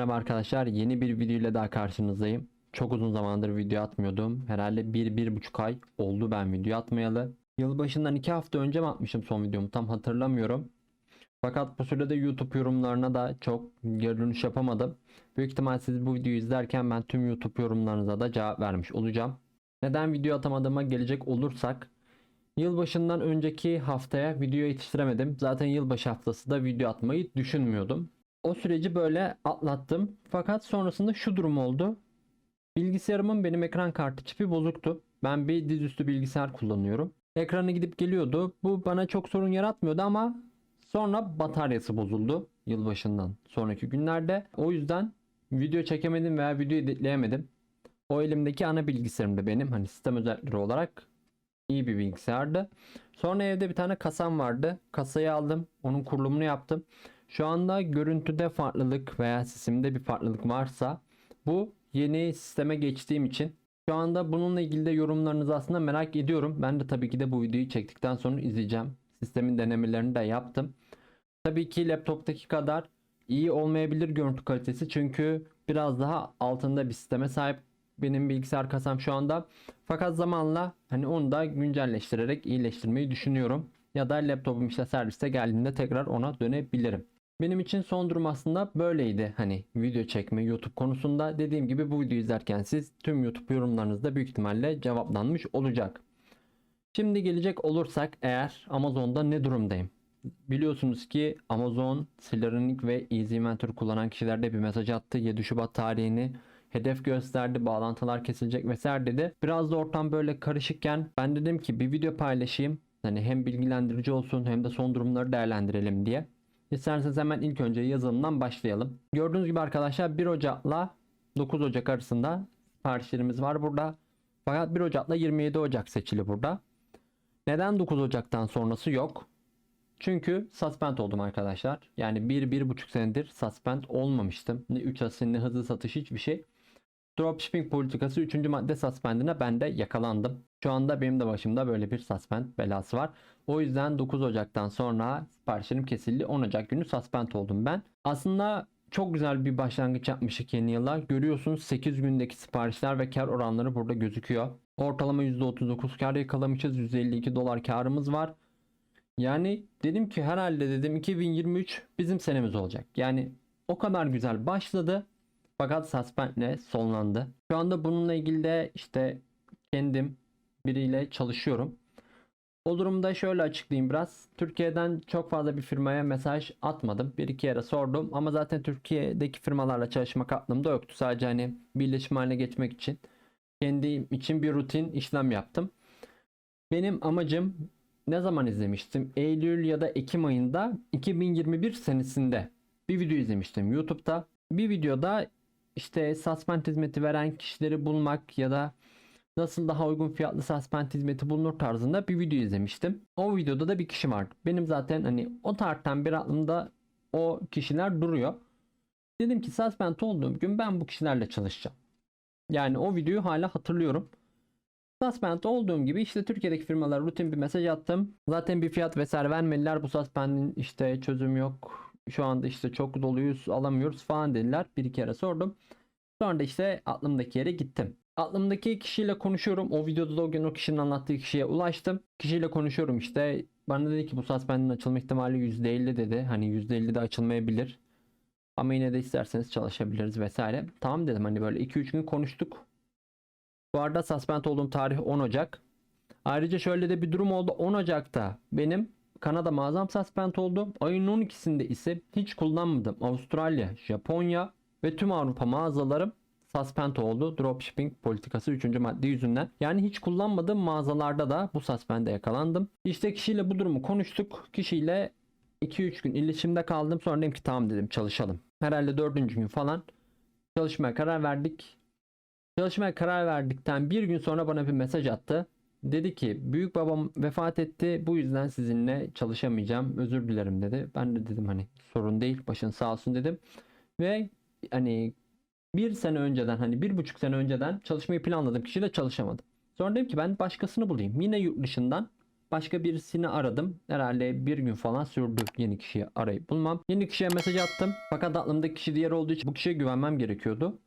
merhaba arkadaşlar. Yeni bir video ile daha karşınızdayım. Çok uzun zamandır video atmıyordum. Herhalde 1-1,5 ay oldu ben video atmayalı. Yılbaşından 2 hafta önce mi atmışım son videomu tam hatırlamıyorum. Fakat bu sürede YouTube yorumlarına da çok geri dönüş yapamadım. Büyük ihtimal siz bu videoyu izlerken ben tüm YouTube yorumlarınıza da cevap vermiş olacağım. Neden video atamadığıma gelecek olursak Yılbaşından önceki haftaya video yetiştiremedim. Zaten yılbaşı haftası da video atmayı düşünmüyordum. O süreci böyle atlattım. Fakat sonrasında şu durum oldu. Bilgisayarımın benim ekran kartı çipi bozuktu. Ben bir dizüstü bilgisayar kullanıyorum. Ekranı gidip geliyordu. Bu bana çok sorun yaratmıyordu ama sonra bataryası bozuldu yılbaşından sonraki günlerde. O yüzden video çekemedim veya video editleyemedim. O elimdeki ana bilgisayarım da benim hani sistem özellikleri olarak iyi bir bilgisayardı. Sonra evde bir tane kasam vardı. Kasayı aldım. Onun kurulumunu yaptım. Şu anda görüntüde farklılık veya sesimde bir farklılık varsa bu yeni sisteme geçtiğim için şu anda bununla ilgili de yorumlarınızı aslında merak ediyorum. Ben de tabii ki de bu videoyu çektikten sonra izleyeceğim. Sistemin denemelerini de yaptım. Tabii ki laptoptaki kadar iyi olmayabilir görüntü kalitesi çünkü biraz daha altında bir sisteme sahip benim bilgisayar kasam şu anda. Fakat zamanla hani onu da güncelleştirerek iyileştirmeyi düşünüyorum. Ya da laptopum işte serviste geldiğinde tekrar ona dönebilirim. Benim için son durum aslında böyleydi. Hani video çekme YouTube konusunda dediğim gibi bu videoyu izlerken siz tüm YouTube yorumlarınızda büyük ihtimalle cevaplanmış olacak. Şimdi gelecek olursak eğer Amazon'da ne durumdayım? Biliyorsunuz ki Amazon, Silverlink ve Easy Inventory kullanan kişilerde bir mesaj attı. 7 Şubat tarihini hedef gösterdi, bağlantılar kesilecek vesaire dedi. Biraz da ortam böyle karışıkken ben dedim ki bir video paylaşayım. Hani hem bilgilendirici olsun hem de son durumları değerlendirelim diye. İsterseniz hemen ilk önce yazılımdan başlayalım. Gördüğünüz gibi arkadaşlar 1 Ocak'la 9 Ocak arasında siparişlerimiz var burada. Fakat 1 Ocak'la 27 Ocak seçili burada. Neden 9 Ocak'tan sonrası yok? Çünkü suspend oldum arkadaşlar. Yani 1-1,5 senedir suspend olmamıştım. Ne 3 asin ne hızlı satış hiçbir şey. Dropshipping politikası 3. madde suspendine ben de yakalandım. Şu anda benim de başımda böyle bir suspend belası var. O yüzden 9 Ocak'tan sonra siparişlerim kesildi. 10 Ocak günü suspend oldum ben. Aslında çok güzel bir başlangıç yapmışık yeni yıla. Görüyorsunuz 8 gündeki siparişler ve kar oranları burada gözüküyor. Ortalama %39 kar yakalamışız. 152 dolar karımız var. Yani dedim ki herhalde dedim 2023 bizim senemiz olacak. Yani o kadar güzel başladı. Fakat suspendle sonlandı. Şu anda bununla ilgili de işte kendim biriyle çalışıyorum. O durumda şöyle açıklayayım biraz. Türkiye'den çok fazla bir firmaya mesaj atmadım. Bir iki yere sordum ama zaten Türkiye'deki firmalarla çalışmak aklımda yoktu. Sadece hani birleşim haline geçmek için kendim için bir rutin işlem yaptım. Benim amacım ne zaman izlemiştim? Eylül ya da Ekim ayında 2021 senesinde bir video izlemiştim YouTube'da. Bir videoda işte suspend hizmeti veren kişileri bulmak ya da nasıl daha uygun fiyatlı suspend hizmeti bulunur tarzında bir video izlemiştim. O videoda da bir kişi vardı. Benim zaten hani o tarihten bir aklımda o kişiler duruyor. Dedim ki suspend olduğum gün ben bu kişilerle çalışacağım. Yani o videoyu hala hatırlıyorum. Suspend olduğum gibi işte Türkiye'deki firmalara rutin bir mesaj attım. Zaten bir fiyat vesaire vermediler. Bu suspend'in işte çözüm yok. Şu anda işte çok doluyuz alamıyoruz falan dediler. Bir kere sordum. Sonra da işte aklımdaki yere gittim. Aklımdaki kişiyle konuşuyorum. O videoda da o gün o kişinin anlattığı kişiye ulaştım. Kişiyle konuşuyorum işte. Bana dedi ki bu suspend'in açılma ihtimali %50 dedi. Hani %50 de açılmayabilir. Ama yine de isterseniz çalışabiliriz vesaire. Tamam dedim hani böyle 2-3 gün konuştuk. Bu arada suspend olduğum tarih 10 Ocak. Ayrıca şöyle de bir durum oldu. 10 Ocak'ta benim Kanada mağazam suspend oldu. Ayın 12'sinde ise hiç kullanmadım. Avustralya, Japonya ve tüm Avrupa mağazalarım suspend oldu. Dropshipping politikası 3. madde yüzünden. Yani hiç kullanmadığım mağazalarda da bu suspende yakalandım. İşte kişiyle bu durumu konuştuk. Kişiyle 2-3 gün iletişimde kaldım. Sonra dedim ki tamam dedim çalışalım. Herhalde 4. gün falan çalışmaya karar verdik. Çalışmaya karar verdikten bir gün sonra bana bir mesaj attı. Dedi ki büyük babam vefat etti bu yüzden sizinle çalışamayacağım özür dilerim dedi. Ben de dedim hani sorun değil başın sağ olsun dedim. Ve hani bir sene önceden hani bir buçuk sene önceden çalışmayı planladığım kişiyle çalışamadım. Sonra dedim ki ben başkasını bulayım. Yine yurt dışından başka birisini aradım. Herhalde bir gün falan sürdü yeni kişiyi arayıp bulmam. Yeni kişiye mesaj attım. Fakat aklımdaki kişi diğer olduğu için bu kişiye güvenmem gerekiyordu.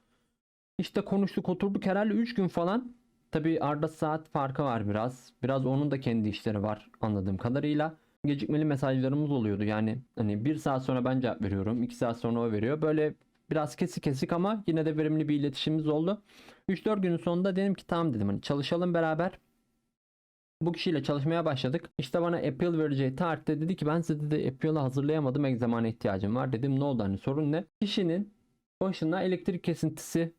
İşte konuştuk oturduk herhalde 3 gün falan. Tabi arada saat farkı var biraz. Biraz onun da kendi işleri var anladığım kadarıyla. Gecikmeli mesajlarımız oluyordu. Yani hani bir saat sonra ben cevap veriyorum. 2 saat sonra o veriyor. Böyle biraz kesik kesik ama yine de verimli bir iletişimimiz oldu. 3-4 günün sonunda dedim ki tamam dedim hani çalışalım beraber. Bu kişiyle çalışmaya başladık. İşte bana Apple vereceği tarihte dedi ki ben size dedi Apple'ı hazırlayamadım. Ek zamana ihtiyacım var. Dedim ne oldu hani sorun ne? Kişinin başına elektrik kesintisi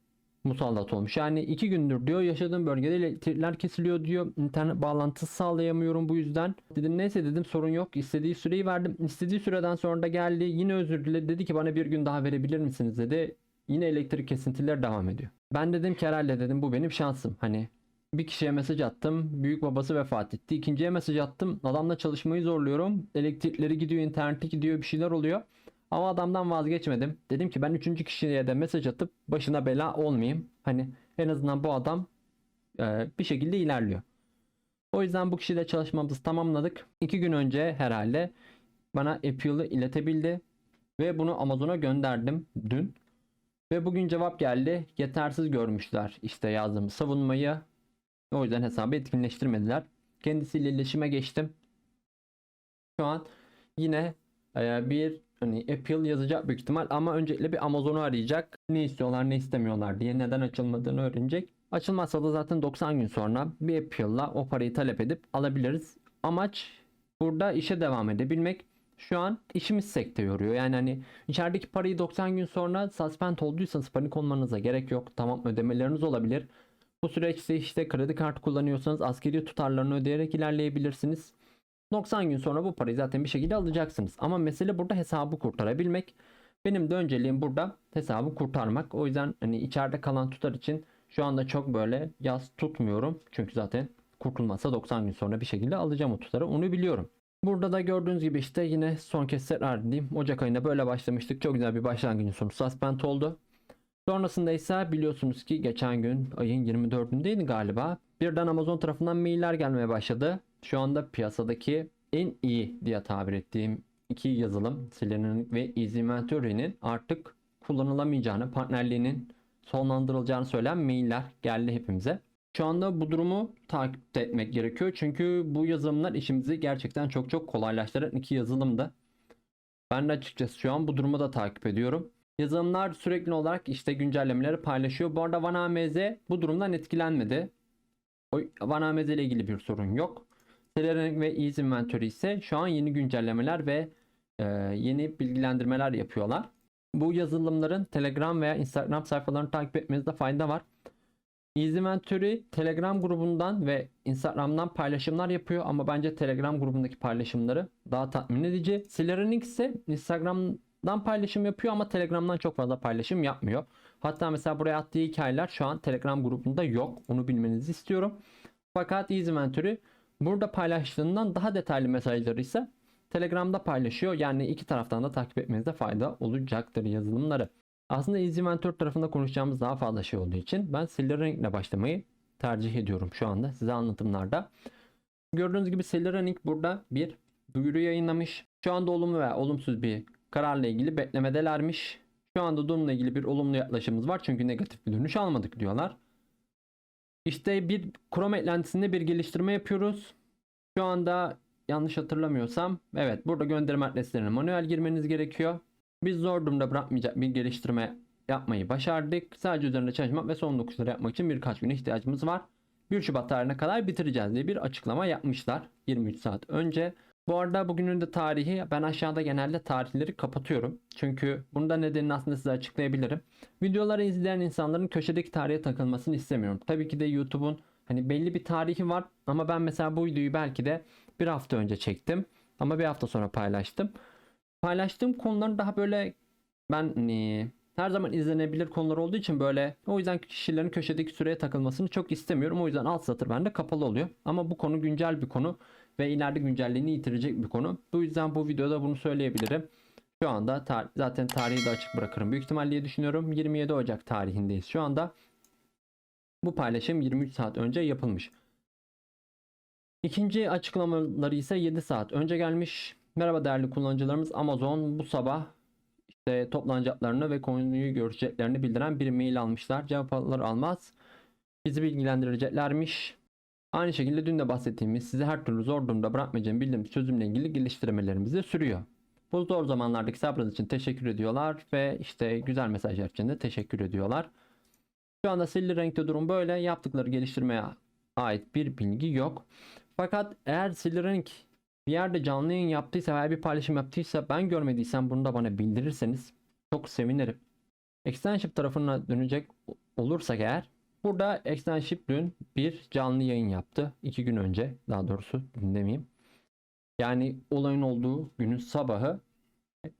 musallat olmuş. Yani iki gündür diyor yaşadığım bölgede elektrikler kesiliyor diyor. İnternet bağlantısı sağlayamıyorum bu yüzden. Dedim neyse dedim sorun yok. İstediği süreyi verdim. İstediği süreden sonra da geldi. Yine özür diledi. Dedi ki bana bir gün daha verebilir misiniz dedi. Yine elektrik kesintileri devam ediyor. Ben dedim ki herhalde dedim bu benim şansım. Hani bir kişiye mesaj attım. Büyük babası vefat etti. İkinciye mesaj attım. Adamla çalışmayı zorluyorum. Elektrikleri gidiyor, interneti gidiyor, bir şeyler oluyor. Ama adamdan vazgeçmedim. Dedim ki ben üçüncü kişiye de mesaj atıp başına bela olmayayım. Hani en azından bu adam e, bir şekilde ilerliyor. O yüzden bu kişiyle çalışmamızı tamamladık. İki gün önce herhalde bana Apple'ı iletebildi. Ve bunu Amazon'a gönderdim dün. Ve bugün cevap geldi. Yetersiz görmüşler işte yazdığım savunmayı. O yüzden hesabı etkinleştirmediler. Kendisiyle iletişime geçtim. Şu an yine e, bir hani Apple yazacak büyük ihtimal ama öncelikle bir Amazon'u arayacak. Ne istiyorlar ne istemiyorlar diye neden açılmadığını öğrenecek. Açılmazsa da zaten 90 gün sonra bir Apple'la o parayı talep edip alabiliriz. Amaç burada işe devam edebilmek. Şu an işimiz sekte yoruyor. Yani hani içerideki parayı 90 gün sonra suspend olduysanız panik olmanıza gerek yok. Tamam ödemeleriniz olabilir. Bu süreçte işte kredi kartı kullanıyorsanız askeri tutarlarını ödeyerek ilerleyebilirsiniz. 90 gün sonra bu parayı zaten bir şekilde alacaksınız. Ama mesele burada hesabı kurtarabilmek. Benim de önceliğim burada hesabı kurtarmak. O yüzden hani içeride kalan tutar için şu anda çok böyle yaz tutmuyorum. Çünkü zaten kurtulmazsa 90 gün sonra bir şekilde alacağım o tutarı. Onu biliyorum. Burada da gördüğünüz gibi işte yine son kez tekrar edeyim. Ocak ayında böyle başlamıştık. Çok güzel bir başlangıcın sonu suspend oldu. Sonrasında ise biliyorsunuz ki geçen gün ayın 24'ündeydi galiba. Birden Amazon tarafından mailler gelmeye başladı. Şu anda piyasadaki en iyi diye tabir ettiğim iki yazılım Selenium ve Easy artık kullanılamayacağını, partnerliğinin sonlandırılacağını söyleyen mailler geldi hepimize. Şu anda bu durumu takip etmek gerekiyor. Çünkü bu yazılımlar işimizi gerçekten çok çok kolaylaştıran iki yazılımdı. Ben de açıkçası şu an bu durumu da takip ediyorum. Yazılımlar sürekli olarak işte güncellemeleri paylaşıyor. Bu arada VanAMZ bu durumdan etkilenmedi. O VanAMZ ile ilgili bir sorun yok. Selenium ve Easy Inventory ise şu an yeni güncellemeler ve e, yeni bilgilendirmeler yapıyorlar. Bu yazılımların Telegram veya Instagram sayfalarını takip etmenizde fayda var. Easy Inventory Telegram grubundan ve Instagram'dan paylaşımlar yapıyor ama bence Telegram grubundaki paylaşımları daha tatmin edici. Celerynik ise Instagram'dan paylaşım yapıyor ama Telegram'dan çok fazla paylaşım yapmıyor. Hatta mesela buraya attığı hikayeler şu an Telegram grubunda yok. Onu bilmenizi istiyorum. Fakat Easy Inventory burada paylaştığından daha detaylı mesajları ise Telegram'da paylaşıyor. Yani iki taraftan da takip etmenizde fayda olacaktır yazılımları. Aslında Mentor tarafında konuşacağımız daha fazla şey olduğu için ben Celerynik ile başlamayı tercih ediyorum şu anda size anlatımlarda. Gördüğünüz gibi Celerynik burada bir duyuru yayınlamış. Şu anda olumlu veya olumsuz bir kararla ilgili beklemedelermiş. Şu anda durumla ilgili bir olumlu yaklaşımımız var çünkü negatif bir dönüş almadık diyorlar. İşte bir Chrome eklentisinde bir geliştirme yapıyoruz. Şu anda yanlış hatırlamıyorsam evet burada gönderme adreslerine manuel girmeniz gerekiyor. Biz zor durumda bırakmayacak bir geliştirme yapmayı başardık. Sadece üzerinde çalışmak ve son dokuşları yapmak için birkaç güne ihtiyacımız var. 1 Şubat tarihine kadar bitireceğiz diye bir açıklama yapmışlar 23 saat önce. Bu arada bugünün de tarihi ben aşağıda genelde tarihleri kapatıyorum. Çünkü bunda nedenini aslında size açıklayabilirim. Videoları izleyen insanların köşedeki tarihe takılmasını istemiyorum. Tabii ki de YouTube'un hani belli bir tarihi var ama ben mesela bu videoyu belki de bir hafta önce çektim. Ama bir hafta sonra paylaştım. Paylaştığım konuların daha böyle ben e, her zaman izlenebilir konular olduğu için böyle o yüzden kişilerin köşedeki süreye takılmasını çok istemiyorum. O yüzden alt satır bende kapalı oluyor. Ama bu konu güncel bir konu ve ileride güncelliğini yitirecek bir konu. Bu yüzden bu videoda bunu söyleyebilirim. Şu anda tar- zaten tarihi de açık bırakırım. Büyük ihtimal düşünüyorum. 27 Ocak tarihindeyiz şu anda. Bu paylaşım 23 saat önce yapılmış. İkinci açıklamaları ise 7 saat önce gelmiş. Merhaba değerli kullanıcılarımız Amazon bu sabah işte toplanacaklarını ve konuyu göreceklerini bildiren bir mail almışlar. Cevap alır almaz bizi bilgilendireceklermiş. Aynı şekilde dün de bahsettiğimiz sizi her türlü zor durumda bırakmayacağım bildiğimiz çözümle ilgili geliştirmelerimiz de sürüyor. Bu zor zamanlardaki sabrınız için teşekkür ediyorlar ve işte güzel mesajlar için de teşekkür ediyorlar. Şu anda silli renkte durum böyle. Yaptıkları geliştirmeye ait bir bilgi yok. Fakat eğer silli renk bir yerde canlı yayın yaptıysa veya bir paylaşım yaptıysa ben görmediysem bunu da bana bildirirseniz çok sevinirim. Extenship tarafına dönecek olursak eğer burada Extenship dün bir canlı yayın yaptı. iki gün önce daha doğrusu dün demeyeyim. Yani olayın olduğu günün sabahı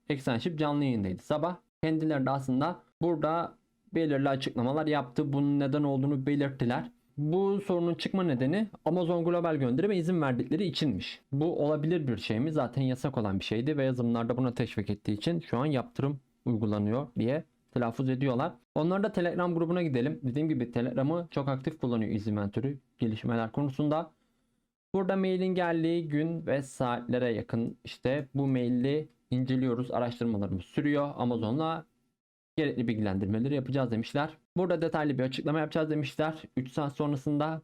Extenship canlı yayındaydı. Sabah kendileri de aslında burada belirli açıklamalar yaptı. Bunun neden olduğunu belirttiler. Bu sorunun çıkma nedeni Amazon global gönderime izin verdikleri içinmiş. Bu olabilir bir şey mi? Zaten yasak olan bir şeydi ve yazılımlarda buna teşvik ettiği için şu an yaptırım uygulanıyor diye telaffuz ediyorlar. Onlar da Telegram grubuna gidelim. Dediğim gibi Telegram'ı çok aktif kullanıyor izin mentörü gelişmeler konusunda. Burada mailin geldiği gün ve saatlere yakın işte bu maili inceliyoruz. Araştırmalarımız sürüyor. Amazon'la gerekli bilgilendirmeleri yapacağız demişler. Burada detaylı bir açıklama yapacağız demişler. 3 saat sonrasında.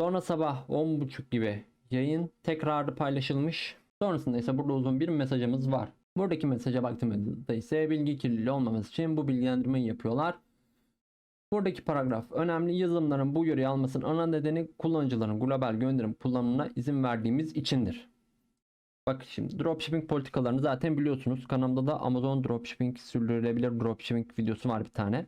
Sonra sabah 10.30 gibi yayın tekrarı paylaşılmış. Sonrasında ise burada uzun bir mesajımız var. Buradaki mesaja baktığımızda ise bilgi kirliliği olmaması için bu bilgilendirmeyi yapıyorlar. Buradaki paragraf önemli. Yazılımların bu yöreyi almasının ana nedeni kullanıcıların global gönderim kullanımına izin verdiğimiz içindir. Bak şimdi dropshipping politikalarını zaten biliyorsunuz. Kanalımda da Amazon dropshipping sürdürülebilir dropshipping videosu var bir tane.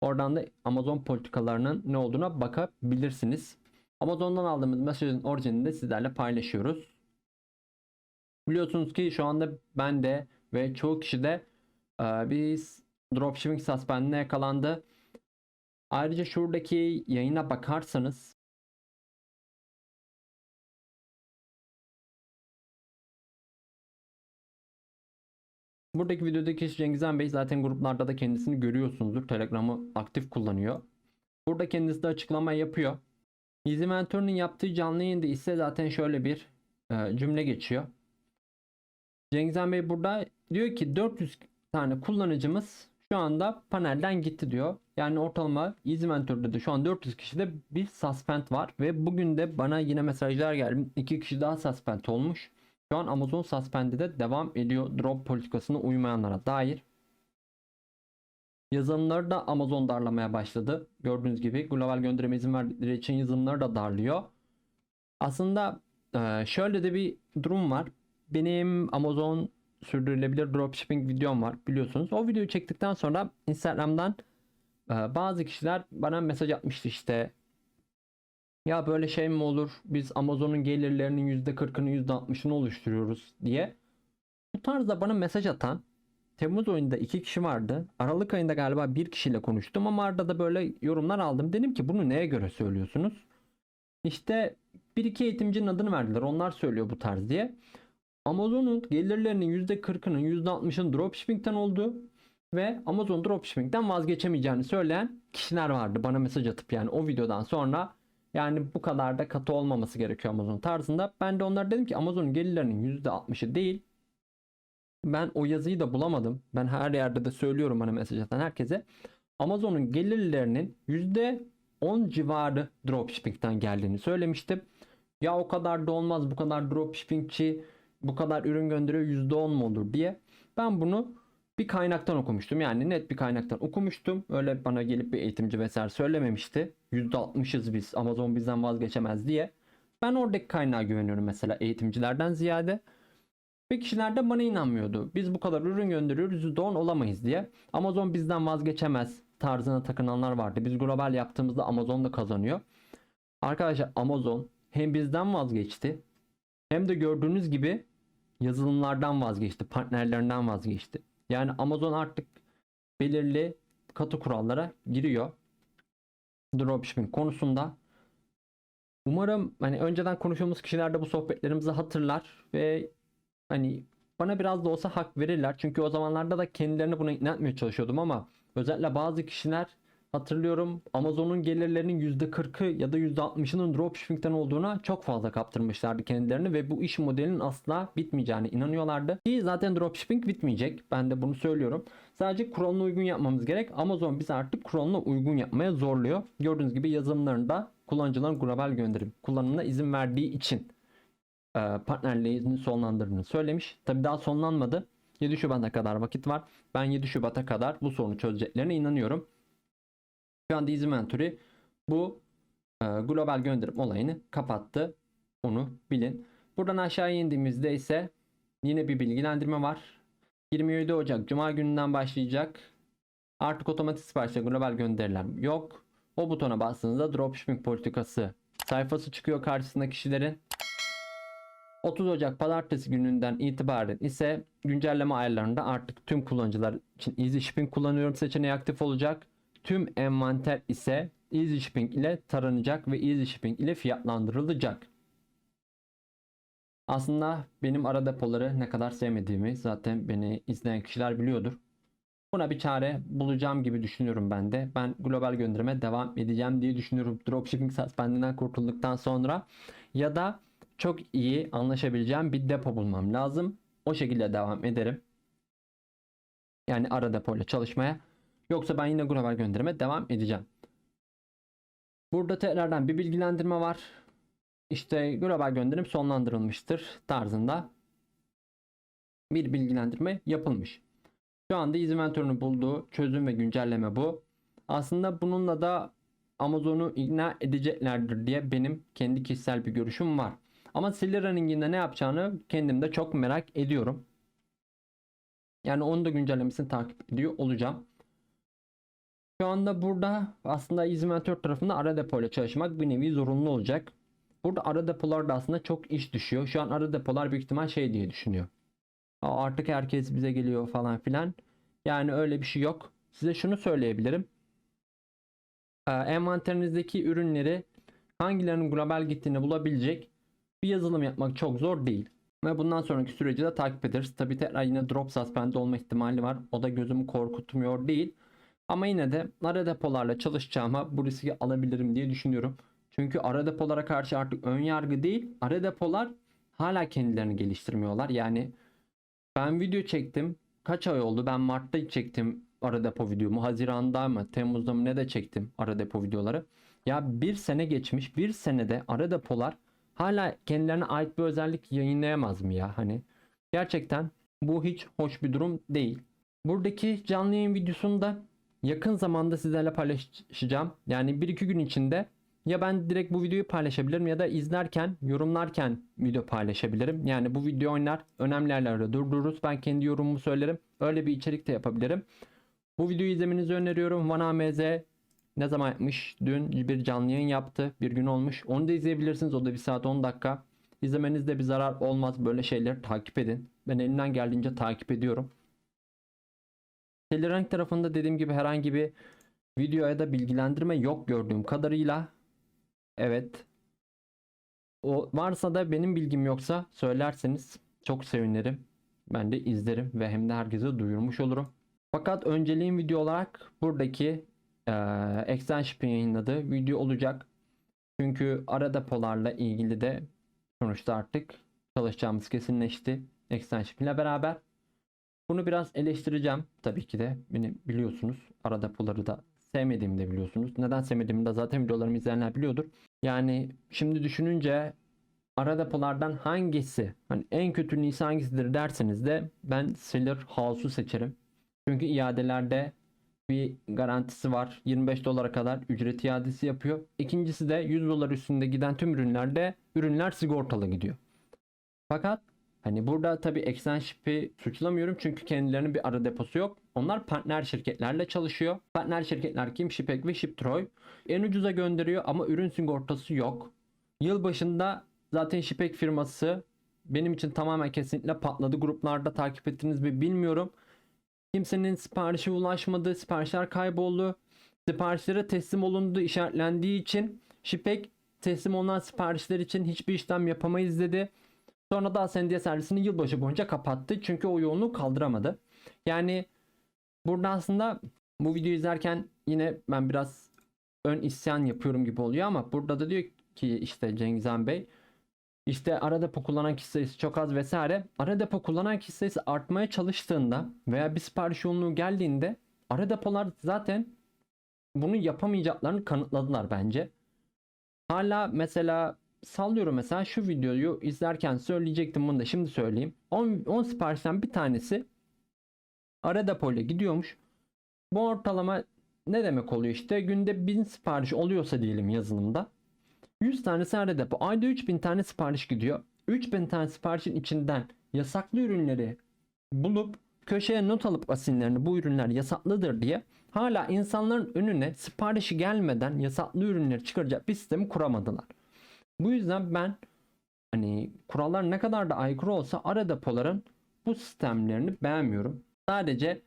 Oradan da Amazon politikalarının ne olduğuna bakabilirsiniz. Amazon'dan aldığımız mesajın orijinini de sizlerle paylaşıyoruz. Biliyorsunuz ki şu anda ben de ve çoğu kişi de e, bir dropshipping suspendine yakalandı. Ayrıca şuradaki yayına bakarsanız Buradaki videodaki Cengizhan Bey zaten gruplarda da kendisini görüyorsunuzdur. Telegram'ı aktif kullanıyor. Burada kendisi de açıklama yapıyor. Easy Mentor'un yaptığı canlı yayında ise zaten şöyle bir e, cümle geçiyor. Cengizhan Bey burada diyor ki 400 tane kullanıcımız şu anda panelden gitti diyor. Yani ortalama Mentor'da da şu an 400 kişide bir suspend var ve bugün de bana yine mesajlar geldi. 2 kişi daha suspend olmuş. Şu an Amazon suspend'de de devam ediyor drop politikasına uymayanlara dair. Yazılımları da Amazon darlamaya başladı. Gördüğünüz gibi global gönderime izin verdikleri için yazılımları da darlıyor. Aslında şöyle de bir durum var. Benim Amazon sürdürülebilir dropshipping videom var biliyorsunuz. O videoyu çektikten sonra Instagram'dan e, bazı kişiler bana mesaj atmıştı işte ya böyle şey mi olur? Biz Amazon'un gelirlerinin %40'ını %60'ını oluşturuyoruz diye. Bu tarzda bana mesaj atan Temmuz ayında iki kişi vardı. Aralık ayında galiba bir kişiyle konuştum ama arada da böyle yorumlar aldım. Dedim ki bunu neye göre söylüyorsunuz? İşte bir iki eğitimcinin adını verdiler. Onlar söylüyor bu tarz diye. Amazon'un gelirlerinin %40'ının %60'ının dropshipping'ten olduğu ve Amazon dropshipping'den vazgeçemeyeceğini söyleyen kişiler vardı. Bana mesaj atıp yani o videodan sonra yani bu kadar da katı olmaması gerekiyor Amazon tarzında. Ben de onlara dedim ki Amazon'un gelirlerinin %60'ı değil. Ben o yazıyı da bulamadım. Ben her yerde de söylüyorum bana mesaj atan herkese. Amazon'un gelirlerinin %10 civarı dropshipping'den geldiğini söylemiştim. Ya o kadar da olmaz bu kadar dropshippingçi bu kadar ürün gönderiyor %10 mu olur diye. Ben bunu bir kaynaktan okumuştum. Yani net bir kaynaktan okumuştum. Öyle bana gelip bir eğitimci vesaire söylememişti. %60'ız biz Amazon bizden vazgeçemez diye. Ben oradaki kaynağa güveniyorum mesela eğitimcilerden ziyade. Ve kişiler de bana inanmıyordu. Biz bu kadar ürün gönderiyoruz %10 olamayız diye. Amazon bizden vazgeçemez tarzına takınanlar vardı. Biz global yaptığımızda Amazon da kazanıyor. Arkadaşlar Amazon hem bizden vazgeçti hem de gördüğünüz gibi yazılımlardan vazgeçti, partnerlerinden vazgeçti. Yani Amazon artık belirli katı kurallara giriyor. Dropshipping konusunda. Umarım hani önceden konuştuğumuz kişiler de bu sohbetlerimizi hatırlar ve hani bana biraz da olsa hak verirler. Çünkü o zamanlarda da kendilerini buna ikna etmeye çalışıyordum ama özellikle bazı kişiler hatırlıyorum Amazon'un gelirlerinin %40'ı ya da %60'ının dropshipping'ten olduğuna çok fazla kaptırmışlardı kendilerini ve bu iş modelinin asla bitmeyeceğine inanıyorlardı. Ki zaten dropshipping bitmeyecek. Ben de bunu söylüyorum. Sadece kuralına uygun yapmamız gerek. Amazon bizi artık kuralına uygun yapmaya zorluyor. Gördüğünüz gibi yazılımlarında kullanıcıların global gönderim kullanımına izin verdiği için e, partnerliğini sonlandırdığını söylemiş. Tabi daha sonlanmadı. 7 Şubat'a kadar vakit var. Ben 7 Şubat'a kadar bu sorunu çözeceklerine inanıyorum. Şu anda Inventory bu e, global gönderim olayını kapattı. Onu bilin. Buradan aşağıya indiğimizde ise yine bir bilgilendirme var. 27 Ocak Cuma gününden başlayacak. Artık otomatik siparişle global gönderiler yok. O butona bastığınızda dropshipping politikası sayfası çıkıyor karşısında kişilerin. 30 Ocak pazartesi gününden itibaren ise güncelleme ayarlarında artık tüm kullanıcılar için Easy Shipping kullanıyorum seçeneği aktif olacak. Tüm envanter ise Easy Shipping ile taranacak ve Easy Shipping ile fiyatlandırılacak. Aslında benim ara depoları ne kadar sevmediğimi zaten beni izleyen kişiler biliyordur. Buna bir çare bulacağım gibi düşünüyorum ben de. Ben global gönderime devam edeceğim diye düşünüyorum. Dropshipping suspendinden kurtulduktan sonra ya da çok iyi anlaşabileceğim bir depo bulmam lazım. O şekilde devam ederim. Yani ara depoyla çalışmaya. Yoksa ben yine global gönderime devam edeceğim. Burada tekrardan bir bilgilendirme var. İşte global gönderim sonlandırılmıştır tarzında bir bilgilendirme yapılmış. Şu anda Inventory'nin bulduğu çözüm ve güncelleme bu. Aslında bununla da Amazon'u ikna edeceklerdir diye benim kendi kişisel bir görüşüm var. Ama Silly Running'in ne yapacağını kendim de çok merak ediyorum. Yani onu da güncellemesini takip ediyor olacağım. Şu anda burada aslında Inventory tarafında ara depo ile çalışmak bir nevi zorunlu olacak. Burada ara depolarda aslında çok iş düşüyor. Şu an ara depolar büyük ihtimal şey diye düşünüyor. Artık herkes bize geliyor falan filan. Yani öyle bir şey yok. Size şunu söyleyebilirim. Ee, envanterinizdeki ürünleri hangilerinin global gittiğini bulabilecek bir yazılım yapmak çok zor değil. Ve bundan sonraki süreci de takip ederiz. Tabi tekrar yine drop suspend olma ihtimali var. O da gözümü korkutmuyor değil. Ama yine de ara depolarla çalışacağıma bu riski alabilirim diye düşünüyorum. Çünkü ara depolara karşı artık ön yargı değil. Ara depolar hala kendilerini geliştirmiyorlar. Yani ben video çektim. Kaç ay oldu? Ben Mart'ta çektim ara depo videomu. Haziran'da mı Temmuz'da mı ne de çektim ara depo videoları. Ya bir sene geçmiş. Bir senede ara depolar hala kendilerine ait bir özellik yayınlayamaz mı ya? Hani gerçekten bu hiç hoş bir durum değil. Buradaki canlı yayın videosunu da yakın zamanda sizlerle paylaşacağım. Yani 1-2 gün içinde ya ben direkt bu videoyu paylaşabilirim ya da izlerken, yorumlarken video paylaşabilirim. Yani bu video oynar önemli yerlerde durdururuz. Ben kendi yorumumu söylerim. Öyle bir içerik de yapabilirim. Bu videoyu izlemenizi öneriyorum. Vana MZ ne zaman yapmış? Dün bir canlı yayın yaptı. Bir gün olmuş. Onu da izleyebilirsiniz. O da 1 saat 10 dakika. İzlemenizde bir zarar olmaz. Böyle şeyleri takip edin. Ben elimden geldiğince takip ediyorum. Telerank tarafında dediğim gibi herhangi bir video ya da bilgilendirme yok gördüğüm kadarıyla. Evet. O varsa da benim bilgim yoksa söylerseniz çok sevinirim. Ben de izlerim ve hem de herkese duyurmuş olurum. Fakat önceliğim video olarak buradaki eee Extension yayınladığı video olacak. Çünkü ara depolarla ilgili de sonuçta artık çalışacağımız kesinleşti. Extension ile beraber. Bunu biraz eleştireceğim tabii ki de. Beni biliyorsunuz. Ara depoları da sevmediğimi de biliyorsunuz. Neden sevmediğimi de zaten videolarımı izleyenler biliyordur. Yani şimdi düşününce ara depolardan hangisi hani en kötü nisi hangisidir derseniz de ben Seller House'u seçerim. Çünkü iadelerde bir garantisi var. 25 dolara kadar ücret iadesi yapıyor. İkincisi de 100 dolar üstünde giden tüm ürünlerde ürünler sigortalı gidiyor. Fakat hani burada tabii Extenship'i suçlamıyorum çünkü kendilerinin bir ara deposu yok. Onlar partner şirketlerle çalışıyor. Partner şirketler kim? Shipek ve Shiptroy. En ucuza gönderiyor ama ürün sigortası yok. Yıl başında zaten Shipek firması benim için tamamen kesinlikle patladı. Gruplarda takip ettiniz mi bilmiyorum. Kimsenin siparişi ulaşmadı, siparişler kayboldu. Siparişlere teslim olundu işaretlendiği için Shipek teslim olunan siparişler için hiçbir işlem yapamayız dedi. Sonra da Ascendia servisini yılbaşı boyunca kapattı. Çünkü o yoğunluğu kaldıramadı. Yani burada aslında Bu videoyu izlerken yine ben biraz ön isyan yapıyorum gibi oluyor ama burada da diyor ki işte Cengizhan Bey işte ara depo kullanan kişi sayısı çok az vesaire. Ara depo kullanan kişi sayısı artmaya çalıştığında veya bir sipariş yoğunluğu geldiğinde ara depolar zaten bunu yapamayacaklarını kanıtladılar bence. Hala mesela sallıyorum mesela şu videoyu izlerken söyleyecektim bunu da şimdi söyleyeyim. 10, 10 siparişten bir tanesi ara depoyla gidiyormuş. Bu ortalama ne demek oluyor işte günde 1000 sipariş oluyorsa diyelim yazılımda 100 tanesi ara depo. Ayda 3000 tane sipariş gidiyor. 3000 tane siparişin içinden yasaklı ürünleri bulup köşeye not alıp asinlerini bu ürünler yasaklıdır diye hala insanların önüne siparişi gelmeden yasaklı ürünleri çıkaracak bir sistemi kuramadılar. Bu yüzden ben hani kurallar ne kadar da aykırı olsa ara depoların bu sistemlerini beğenmiyorum. Sadece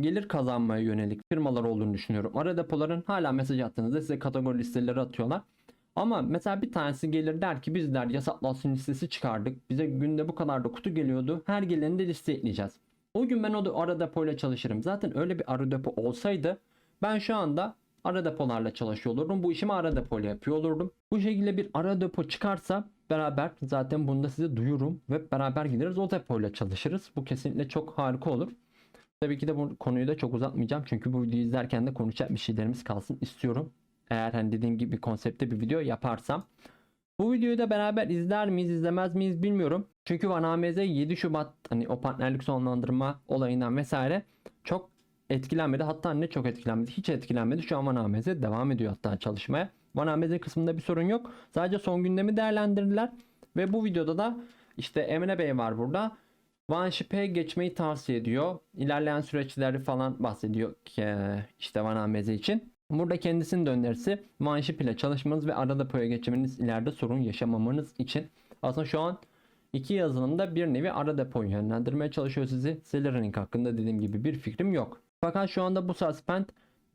gelir kazanmaya yönelik firmalar olduğunu düşünüyorum. Ara depoların hala mesaj attığınızda size kategori listeleri atıyorlar. Ama mesela bir tanesi gelir der ki bizler yasaklı asin listesi çıkardık. Bize günde bu kadar da kutu geliyordu. Her geleni de liste ekleyeceğiz. O gün ben o da ara depoyla çalışırım. Zaten öyle bir ara depo olsaydı ben şu anda ara depolarla çalışıyor olurdum. Bu işimi ara depoyla yapıyor olurdum. Bu şekilde bir ara depo çıkarsa beraber zaten bunu da size duyurum ve beraber gideriz o depoyla çalışırız. Bu kesinlikle çok harika olur. Tabii ki de bu konuyu da çok uzatmayacağım. Çünkü bu videoyu izlerken de konuşacak bir şeylerimiz kalsın istiyorum. Eğer hani dediğim gibi konsepte bir video yaparsam. Bu videoyu da beraber izler miyiz izlemez miyiz bilmiyorum. Çünkü Van AMZ 7 Şubat hani o partnerlik sonlandırma olayından vesaire çok etkilenmedi. Hatta ne çok etkilenmedi hiç etkilenmedi. Şu an Van AMZ devam ediyor hatta çalışmaya. Van AMZ kısmında bir sorun yok. Sadece son gündemi değerlendirdiler. Ve bu videoda da işte Emre Bey var burada. OneShip'e geçmeyi tavsiye ediyor. İlerleyen süreçleri falan bahsediyor ki işte Van AMZ için. Burada kendisinin de önerisi OneShip ile çalışmanız ve arada depoya geçmeniz ileride sorun yaşamamanız için. Aslında şu an iki yazılımda bir nevi ara depoyu yönlendirmeye çalışıyor sizi. Celery'nin hakkında dediğim gibi bir fikrim yok. Fakat şu anda bu suspend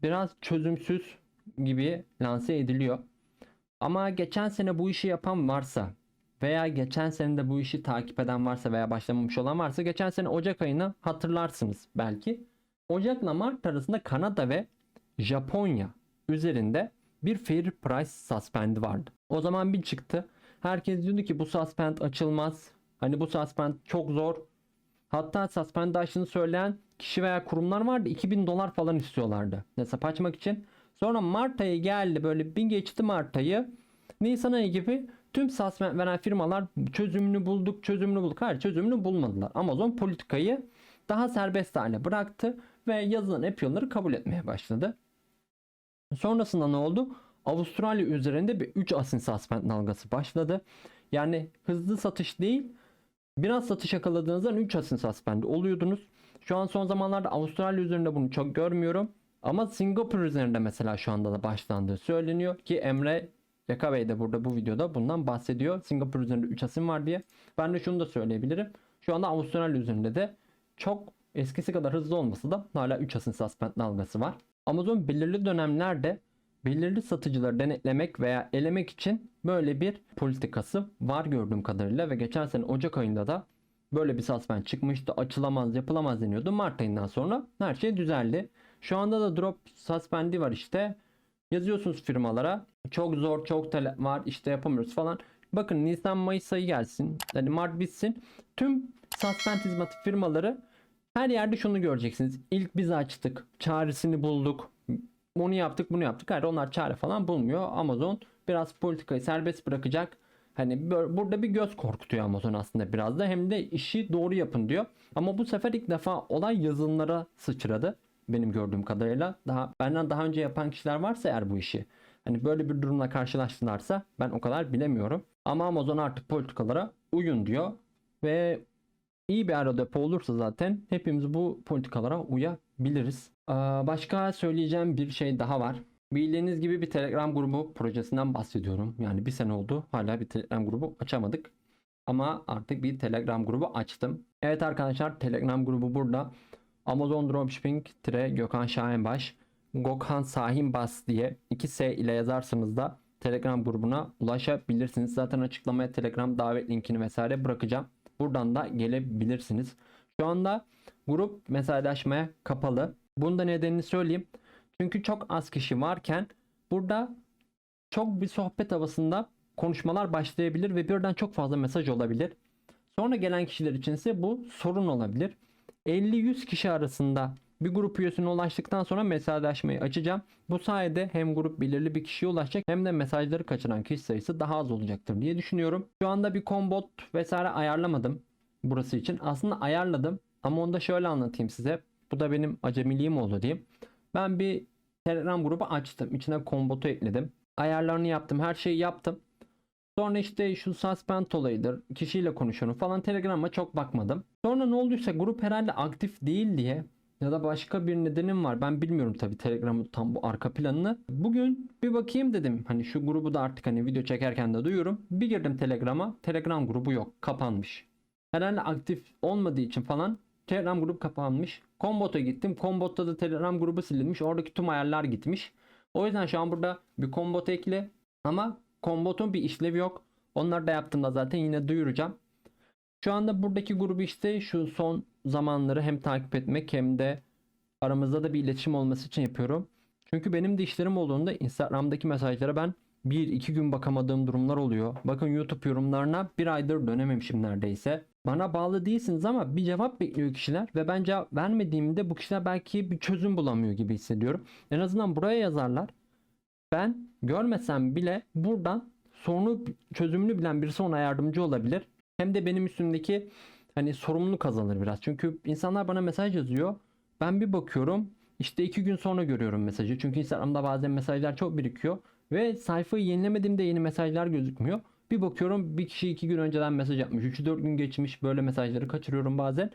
biraz çözümsüz gibi lanse ediliyor. Ama geçen sene bu işi yapan varsa veya geçen sene de bu işi takip eden varsa veya başlamamış olan varsa geçen sene Ocak ayını hatırlarsınız belki. Ocakla Mart arasında Kanada ve Japonya üzerinde bir fair price suspendi vardı. O zaman bir çıktı. Herkes diyordu ki bu suspend açılmaz. Hani bu suspend çok zor. Hatta suspend açtığını söyleyen kişi veya kurumlar vardı. 2000 dolar falan istiyorlardı. Hesap açmak için. Sonra Mart ayı geldi. Böyle bir geçti Mart ayı. Nisan ayı gibi tüm suspend veren firmalar çözümünü bulduk, çözümünü bulduk. Hayır çözümünü bulmadılar. Amazon politikayı daha serbest hale bıraktı ve yazılan Apple'ları kabul etmeye başladı. Sonrasında ne oldu? Avustralya üzerinde bir 3 asin suspend dalgası başladı. Yani hızlı satış değil, biraz satış yakaladığınızda 3 asin suspend oluyordunuz. Şu an son zamanlarda Avustralya üzerinde bunu çok görmüyorum. Ama Singapur üzerinde mesela şu anda da başlandığı söyleniyor ki Emre Yaka Bey de burada bu videoda bundan bahsediyor. Singapur üzerinde 3 asin var diye. Ben de şunu da söyleyebilirim. Şu anda Avustralya üzerinde de çok eskisi kadar hızlı olmasa da hala 3 asin suspend dalgası var. Amazon belirli dönemlerde belirli satıcıları denetlemek veya elemek için böyle bir politikası var gördüğüm kadarıyla ve geçen sene Ocak ayında da böyle bir suspend çıkmıştı. Açılamaz, yapılamaz deniyordu. Mart ayından sonra her şey düzeldi. Şu anda da drop suspendi var işte. Yazıyorsunuz firmalara. Çok zor, çok talep var. işte yapamıyoruz falan. Bakın Nisan Mayıs ayı gelsin. Yani Mart bitsin. Tüm suspend firmaları her yerde şunu göreceksiniz. İlk biz açtık. Çaresini bulduk. Onu yaptık bunu yaptık. Hayır onlar çare falan bulmuyor. Amazon biraz politikayı serbest bırakacak. Hani burada bir göz korkutuyor Amazon aslında biraz da. Hem de işi doğru yapın diyor. Ama bu sefer ilk defa olay yazılımlara sıçradı. Benim gördüğüm kadarıyla. Daha benden daha önce yapan kişiler varsa eğer bu işi. Hani böyle bir durumla karşılaştılarsa ben o kadar bilemiyorum. Ama Amazon artık politikalara uyun diyor. Ve iyi bir ara olursa zaten hepimiz bu politikalara uyabiliriz. Başka söyleyeceğim bir şey daha var. Bildiğiniz gibi bir Telegram grubu projesinden bahsediyorum. Yani bir sene oldu hala bir Telegram grubu açamadık. Ama artık bir Telegram grubu açtım. Evet arkadaşlar Telegram grubu burada. Amazon Dropshipping tire Gökhan Şahinbaş Gökhan Sahinbas diye 2S ile yazarsanız da Telegram grubuna ulaşabilirsiniz. Zaten açıklamaya Telegram davet linkini vesaire bırakacağım. Buradan da gelebilirsiniz. Şu anda grup mesajlaşmaya kapalı. Bunun da nedenini söyleyeyim. Çünkü çok az kişi varken burada çok bir sohbet havasında konuşmalar başlayabilir ve birden çok fazla mesaj olabilir. Sonra gelen kişiler için ise bu sorun olabilir. 50-100 kişi arasında bir grup üyesine ulaştıktan sonra mesajlaşmayı açacağım. Bu sayede hem grup belirli bir kişiye ulaşacak hem de mesajları kaçıran kişi sayısı daha az olacaktır diye düşünüyorum. Şu anda bir kombot vesaire ayarlamadım burası için. Aslında ayarladım ama onu da şöyle anlatayım size. Bu da benim acemiliğim oldu diyeyim. Ben bir Telegram grubu açtım. İçine kombotu ekledim. Ayarlarını yaptım. Her şeyi yaptım. Sonra işte şu suspend olayıdır. Kişiyle konuşuyorum falan. Telegram'a çok bakmadım. Sonra ne olduysa grup herhalde aktif değil diye ya da başka bir nedenim var. Ben bilmiyorum tabii Telegram'ın tam bu arka planını. Bugün bir bakayım dedim. Hani şu grubu da artık hani video çekerken de duyuyorum. Bir girdim Telegram'a. Telegram grubu yok. Kapanmış. Herhalde aktif olmadığı için falan Telegram grubu kapanmış. Kombot'a gittim. Kombot'ta da Telegram grubu silinmiş. Oradaki tüm ayarlar gitmiş. O yüzden şu an burada bir kombot ekle. Ama kombotun bir işlevi yok. Onları da yaptığımda zaten yine duyuracağım. Şu anda buradaki grubu işte şu son zamanları hem takip etmek hem de aramızda da bir iletişim olması için yapıyorum. Çünkü benim de işlerim olduğunda Instagram'daki mesajlara ben 1-2 gün bakamadığım durumlar oluyor. Bakın YouTube yorumlarına bir aydır dönememişim neredeyse. Bana bağlı değilsiniz ama bir cevap bekliyor kişiler ve ben cevap vermediğimde bu kişiler belki bir çözüm bulamıyor gibi hissediyorum. En azından buraya yazarlar. Ben görmesem bile buradan sorunu çözümünü bilen birisi ona yardımcı olabilir. Hem de benim üstümdeki hani sorumluluk kazanır biraz. Çünkü insanlar bana mesaj yazıyor. Ben bir bakıyorum işte iki gün sonra görüyorum mesajı. Çünkü Instagram'da bazen mesajlar çok birikiyor. Ve sayfayı yenilemediğimde yeni mesajlar gözükmüyor. Bir bakıyorum bir kişi iki gün önceden mesaj yapmış. 3-4 gün geçmiş böyle mesajları kaçırıyorum bazen.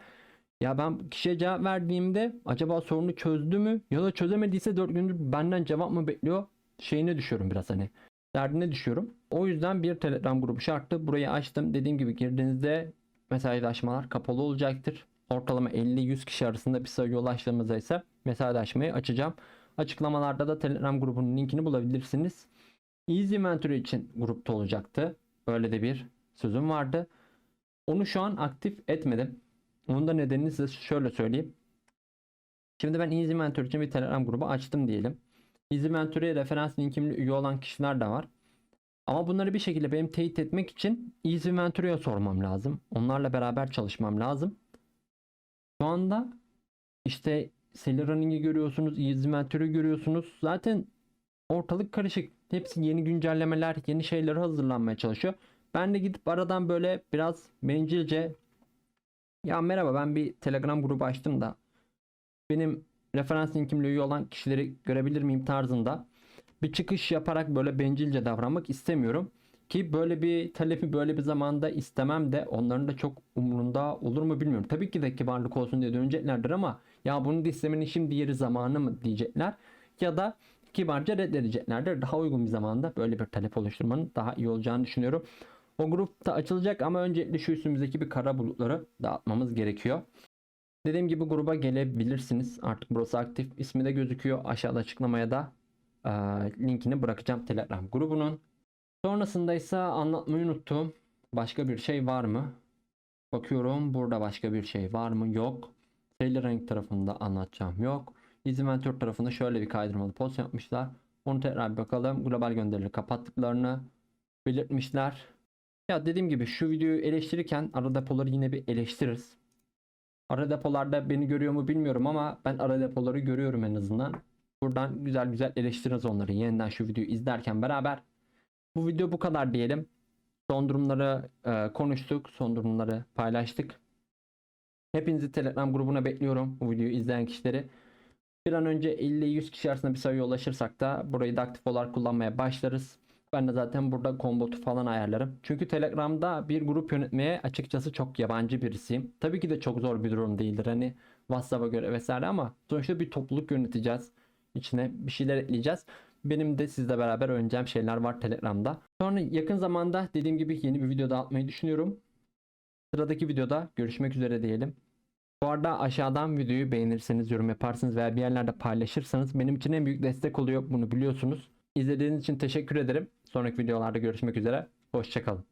Ya ben kişiye cevap verdiğimde acaba sorunu çözdü mü ya da çözemediyse 4 gündür benden cevap mı bekliyor şeyine düşüyorum biraz hani derdine düşüyorum. O yüzden bir Telegram grubu şartlı. Burayı açtım. Dediğim gibi girdiğinizde mesajlaşmalar kapalı olacaktır. Ortalama 50-100 kişi arasında bir sayıya ulaştığımızda ise mesajlaşmayı açacağım. Açıklamalarda da Telegram grubunun linkini bulabilirsiniz. Easy Inventory için grupta olacaktı. Böyle de bir sözüm vardı. Onu şu an aktif etmedim. Onun da nedenini size şöyle söyleyeyim. Şimdi ben Easy Inventory için bir Telegram grubu açtım diyelim. Easy Inventory'e referans linkimle üye olan kişiler de var. Ama bunları bir şekilde benim teyit etmek için Easy Inventory'e sormam lazım. Onlarla beraber çalışmam lazım. Şu anda işte Seller Running'i görüyorsunuz, Easy Inventory'yi görüyorsunuz. Zaten ortalık karışık. Hepsi yeni güncellemeler, yeni şeyleri hazırlanmaya çalışıyor. Ben de gidip aradan böyle biraz bencilce ya merhaba ben bir Telegram grubu açtım da benim referans linkimle üye olan kişileri görebilir miyim tarzında bir çıkış yaparak böyle bencilce davranmak istemiyorum. Ki böyle bir talebi böyle bir zamanda istemem de onların da çok umurunda olur mu bilmiyorum. Tabii ki de kibarlık olsun diye döneceklerdir ama ya bunu da istemenin şimdi yeri zamanı mı diyecekler. Ya da kibarca reddedeceklerdir. Daha uygun bir zamanda böyle bir talep oluşturmanın daha iyi olacağını düşünüyorum. O grup da açılacak ama öncelikle şu üstümüzdeki bir kara bulutları dağıtmamız gerekiyor. Dediğim gibi gruba gelebilirsiniz. Artık burası aktif. İsmi de gözüküyor. Aşağıda açıklamaya da e, linkini bırakacağım Telegram grubunun. Sonrasında ise anlatmayı unuttum. Başka bir şey var mı? Bakıyorum burada başka bir şey var mı? Yok. Sailor Rank tarafında anlatacağım yok. Inventor tarafında şöyle bir kaydırmalı post yapmışlar. Onu tekrar bir bakalım. Global gönderileri kapattıklarını belirtmişler. Ya dediğim gibi şu videoyu eleştirirken ara depoları yine bir eleştiririz. Ara depolarda beni görüyor mu bilmiyorum ama ben ara depoları görüyorum en azından. Buradan güzel güzel eleştiririz onları yeniden şu videoyu izlerken beraber. Bu video bu kadar diyelim. Son durumları e, konuştuk. Son durumları paylaştık. Hepinizi Telegram grubuna bekliyorum. Bu videoyu izleyen kişileri. Bir an önce 50-100 kişi arasında bir sayıya ulaşırsak da burayı da aktif olarak kullanmaya başlarız. Ben de zaten burada kombotu falan ayarlarım. Çünkü Telegram'da bir grup yönetmeye açıkçası çok yabancı birisiyim. Tabii ki de çok zor bir durum değildir hani WhatsApp'a göre vesaire ama sonuçta bir topluluk yöneteceğiz. İçine bir şeyler ekleyeceğiz. Benim de sizle beraber öğreneceğim şeyler var Telegram'da. Sonra yakın zamanda dediğim gibi yeni bir video atmayı düşünüyorum. Sıradaki videoda görüşmek üzere diyelim. Bu arada aşağıdan videoyu beğenirseniz, yorum yaparsınız veya bir yerlerde paylaşırsanız benim için en büyük destek oluyor. Bunu biliyorsunuz. İzlediğiniz için teşekkür ederim. Sonraki videolarda görüşmek üzere. Hoşçakalın.